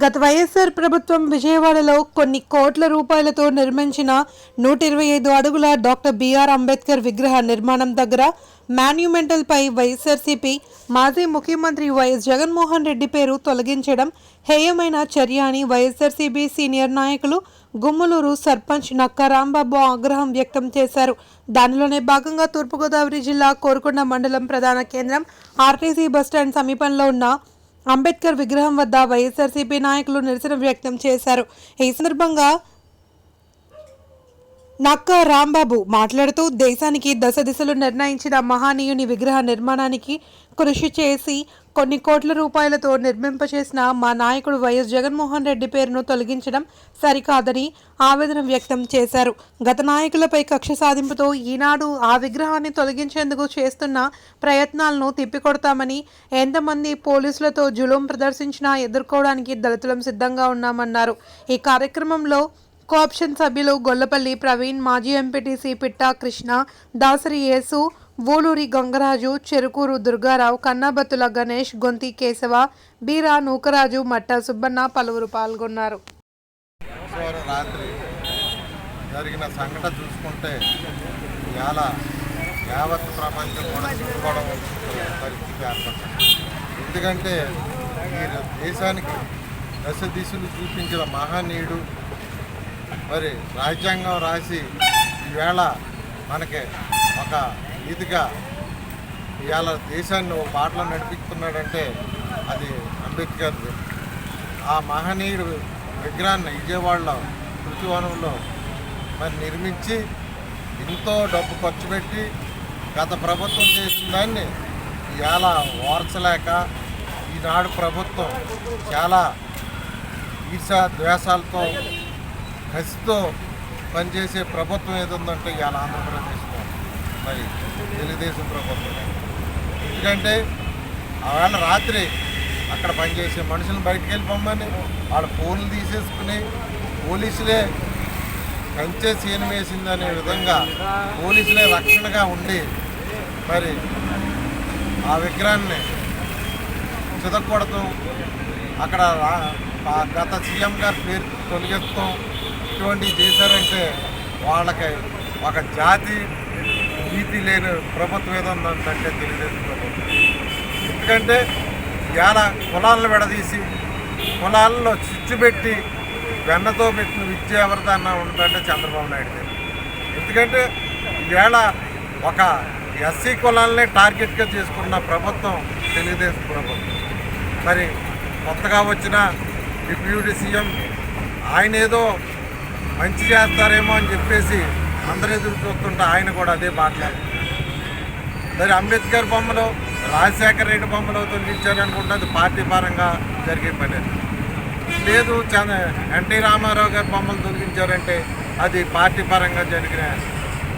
గత వైఎస్ఆర్ ప్రభుత్వం విజయవాడలో కొన్ని కోట్ల రూపాయలతో నిర్మించిన నూట ఇరవై ఐదు అడుగుల డాక్టర్ బిఆర్ అంబేద్కర్ విగ్రహ నిర్మాణం దగ్గర మాన్యుమెంటల్పై వైఎస్ఆర్సీపీ మాజీ ముఖ్యమంత్రి వైఎస్ జగన్మోహన్ రెడ్డి పేరు తొలగించడం హేయమైన చర్య అని వైఎస్ఆర్సీపీ సీనియర్ నాయకులు గుమ్మలూరు సర్పంచ్ నక్క రాంబాబు ఆగ్రహం వ్యక్తం చేశారు. దానిలోనే భాగంగా తూర్పుగోదావరి జిల్లా కోరుకొండ మండలం ప్రధాన కేంద్రం ఆర్టీసీ బస్టాండ్ సమీపంలో ఉన్న అంబేద్కర్ విగ్రహం వద్ద వైఎస్ఆర్సీపీ నాయకులు నిరసన వ్యక్తం చేశారు. ఈ సందర్భంగా నక్క రాంబాబు మాట్లాడుతూ దేశానికి దశ దిశలు నిర్ణయించిన మహానీయుని విగ్రహ నిర్మాణానికి కృషి చేసి కొన్ని కోట్ల రూపాయలతో నిర్మింపచేసిన మా నాయకుడు వైఎస్ జగన్మోహన్ రెడ్డి పేరును తొలగించడం సరికాదని ఆవేదన వ్యక్తం చేశారు. గత నాయకులపై కక్ష సాధింపుతో ఈనాడు ఆ విగ్రహాన్ని తొలగించేందుకు చేస్తున్న ప్రయత్నాలను తిప్పికొడతామని ఎంతమంది పోలీసులతో జులుం ప్రదర్శించినా ఎదుర్కోవడానికి దళితులం సిద్ధంగా ఉన్నామన్నారు. ఈ కార్యక్రమంలో కోఆప్షన్ సభ్యులు గొల్లపల్లి ప్రవీణ్ మాజీ ఎంపీటీసీ పిట్టా కృష్ణ దాసరి యేసు వూలూరి గంగరాజు చెరుకూరు దుర్గారావు కన్నాబత్తుల గణేష్ గొంతి కేశవ బీరా నూకరాజు మట్ట సుబ్బన్న పలువురు పాల్గొన్నారు. రాత్రి జరిగిన సంఘటన చూసుకుంటే ఇవాళ యావత్ ప్రపంచం కూడా సిగ్గుపడం పరిస్థితి ఏర్పడుతుంది. ఎందుకంటే ఈ దేశానికి దశ దిశలు చూపించిన మహనీయుడు మరి రాజ్యాంగం రాసి ఈవేళ మనకి ఒక ఇదిగా ఇవాళ దేశాన్ని ఓ బాటలో నడిపిస్తున్నాడంటే అది అంబేద్కర్. ఆ మహనీయుడు విగ్రహాన్ని విజయవాడలో పృథ్వీవనంలో మరి నిర్మించి ఎంతో డబ్బు ఖర్చు పెట్టి గత ప్రభుత్వం చేసిన దాన్ని ఇవాళ ఓర్చలేక ఈనాడు ప్రభుత్వం చాలా ఈర్ష ద్వేషాలతో కసితో పనిచేసే ప్రభుత్వం ఏది ఉందంటే ఇవాళ ఆంధ్రప్రదేశ్లో. మరి తెలుగుదేశం ప్రభుత్వం. ఎందుకంటే ఆవేళ రాత్రి అక్కడ పనిచేసే మనుషులను బయటికి వెళ్ళిపోమని వాళ్ళ ఫోన్లు తీసేసుకుని పోలీసులే కంచె సీన్ వేసిందనే విధంగా పోలీసులే రక్షణగా ఉండి మరి ఆ విగ్రహాన్ని చితకూడతాం అక్కడ రా- ఆ గత సీఎం గారి పేరు తొలగిస్తాం. ఇటువంటివి చేశారంటే వాళ్ళకి ఒక జాతి నీతి లేని ప్రభుత్వం ఏదో ఉందంటే తెలుగుదేశం ప్రభుత్వం ఎందుకంటే ఇలా కులాలను విడదీసి కులాల్లో చిచ్చు పెట్టి వెన్నతో పెట్టిన విద్య ఎవరిదన్నా ఉందంటే చంద్రబాబు నాయుడు గారు. ఎందుకంటే ఈవేళ ఒక ఎస్సీ కులాలనే టార్గెట్గా చేసుకున్న ప్రభుత్వం తెలుగుదేశం ప్రభుత్వం మరి కొత్తగా వచ్చిన డిప్యూటీ సీఎం ఆయన ఏదో మంచి చేస్తారేమో అని చెప్పేసి అందరూ ఎదురు చూస్తుంటే ఆయన కూడా అదే మాట్లాడారు మరి అంబేద్కర్ బొమ్మలు రాజశేఖర రెడ్డి బొమ్మలు తొలగించారనుకుంటే అది పార్టీ పరంగా జరిగే పని లేదు చంద్ర ఎన్టీ రామారావు గారి బొమ్మలు తొలగించారంటే అది పార్టీ పరంగా జరిగిన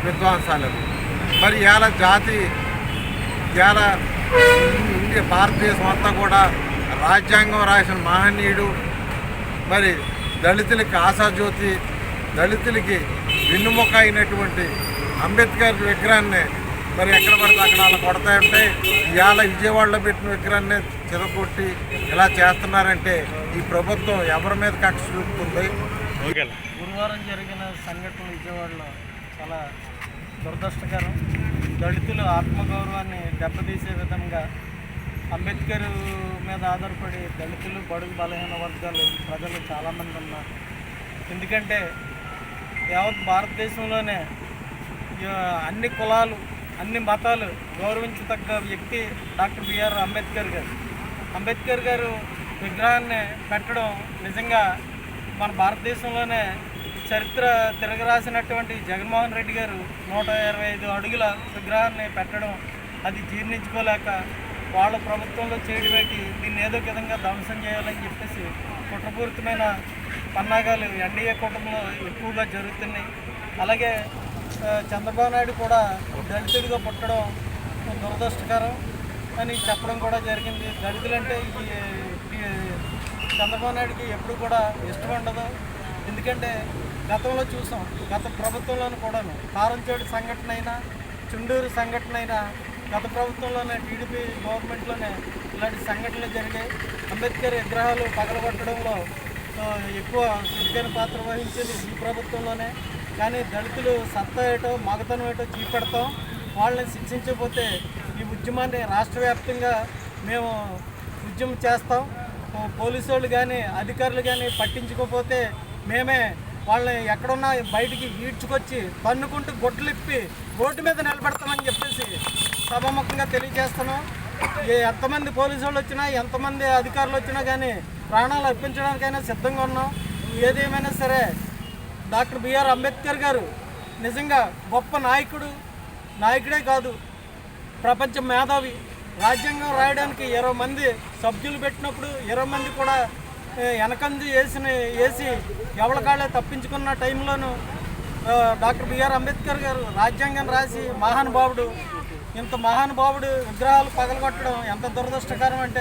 విధ్వంసాలు మరి ఇవాళ జాతి ఇవాళ ఇండియా భారతదేశం అంతా కూడా రాజ్యాంగం రాసిన మహనీయుడు మరి దళితులకి ఆశాజ్యోతి దళితులకి వెన్నుముక అయినటువంటి అంబేద్కర్ విగ్రహాన్ని మరి ఎక్కడ పడితే అక్కడ అలా కొడతాయంటే ఇవాళ విజయవాడలో పెట్టిన విగ్రహాన్ని చిరగొట్టి ఇలా చేస్తున్నారంటే ఈ ప్రభుత్వం ఎవరి మీద కక్ష చూపుతుంది? గురువారం జరిగిన సంఘటన విజయవాడలో చాలా దురదృష్టకరం. దళితుల ఆత్మగౌరవాన్ని దెబ్బతీసే విధంగా అంబేద్కర్ మీద ఆధారపడి దళితులు బడుగు బలహీన వర్గాలు ప్రజలు చాలామంది ఉన్నారు. ఎందుకంటే యావత్ భారతదేశంలోనే అన్ని కులాలు అన్ని మతాలు గౌరవించదగ్గ వ్యక్తి డాక్టర్ బిఆర్ అంబేద్కర్ గారు. అంబేద్కర్ గారు విగ్రహాన్ని పెట్టడం నిజంగా మన భారతదేశంలోనే చరిత్ర తిరగరాసినటువంటి జగన్మోహన్ రెడ్డి గారు నూట ఇరవై ఐదు అడుగుల విగ్రహాన్ని పెట్టడం అది జీర్ణించుకోలేక వాళ్ళ ప్రభుత్వంలో చేయడం పెట్టి దీన్ని ఏదో విధంగా ధ్వంసం చేయాలని చెప్పేసి కుట్రపూరితమైన పన్నాగాలు ఎన్డీఏ కూటమిలో ఎక్కువగా జరుగుతున్నాయి. అలాగే చంద్రబాబు నాయుడు కూడా దళితుడిగా పుట్టడం దురదృష్టకరం అని చెప్పడం కూడా జరిగింది. దళితులంటే ఈ చంద్రబాబు నాయుడుకి ఎప్పుడు కూడా ఇష్టం ఉండదు. ఎందుకంటే గతంలో చూసాం గత ప్రభుత్వంలోనూ కూడాను కారంచేడు సంఘటన అయినా చుండూరు సంఘటన అయినా గత ప్రభుత్వంలోనే టీడీపీ గవర్నమెంట్లోనే ఇలాంటి సంఘటనలు జరిగాయి. అంబేద్కర్ విగ్రహాలు పగలగొట్టడంలో ఎక్కువ చురుకైన పాత్ర వహించేది ఈ ప్రభుత్వంలోనే. కానీ దళితులు సత్తా ఏటో మగతనం ఏటో చూపెడతాం వాళ్ళని శిక్షించకపోతే ఈ ఉద్యమాన్ని రాష్ట్ర వ్యాప్తంగా మేము ఉద్యమం చేస్తాం. పోలీసు వాళ్ళు కానీ అధికారులు కానీ పట్టించుకోకపోతే మేమే వాళ్ళని ఎక్కడున్నా బయటికి ఈడ్చుకొచ్చి తన్నుకుంటూ గొడ్లిప్పి రోడ్డు మీద నిలబెడతామని చెప్పేసి సభాముఖంగా తెలియజేస్తున్నాం. ఏ ఎంతమంది పోలీసు వాళ్ళు వచ్చినా ఎంతమంది అధికారులు వచ్చినా కానీ ప్రాణాలు అర్పించడానికైనా సిద్ధంగా ఉన్నాం. ఏదేమైనా సరే డాక్టర్ బిఆర్ అంబేద్కర్ గారు నిజంగా గొప్ప నాయకుడు నాయకుడే కాదు ప్రపంచ మేధావి. రాజ్యాంగం రాయడానికి ఇరవై మంది సభ్యులు పెట్టినప్పుడు ఇరవై మంది కూడా వెనకంది వేసిన వేసి ఎవరికాళ్ళే తప్పించుకున్న టైంలోనూ డాక్టర్ బిఆర్ అంబేద్కర్ గారు రాజ్యాంగం రాసి మహానుభావుడు ఇంత మహానుభావుడు విగ్రహాలు పగలగొట్టడం ఎంత దురదృష్టకరం అంటే